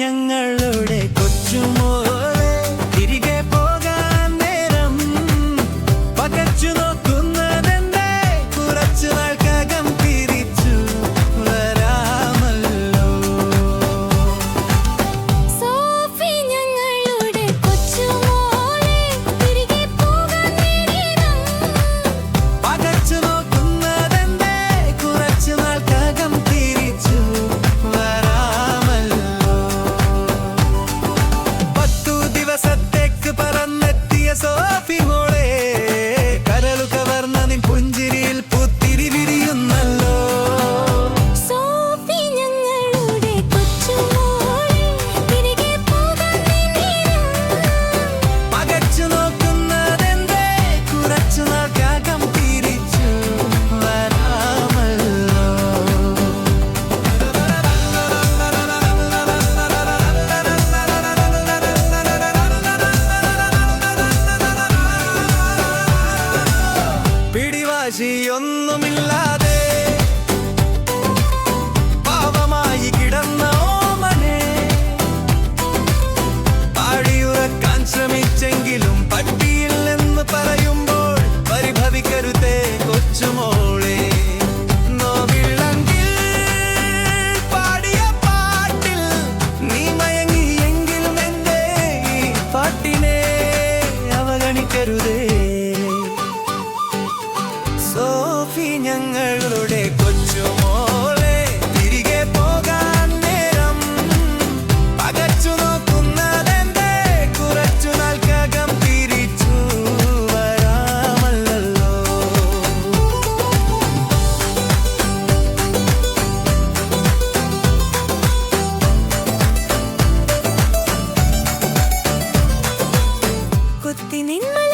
ഞങ്ങളുടെ കൊച്ചുമോ രാശിയൊന്നുമില്ലാതെ പാവമായി കിടന്ന ഓമനെ പാടിയുറക്കാൻ ശ്രമിച്ചെങ്കിലും പറ്റിയില്ലെന്ന് പറയുമ്പോൾ പരിഭവിക്കരുതേ കൊച്ചുമോളെ. ഒരു ദേ കുത്തി നിന്മൽ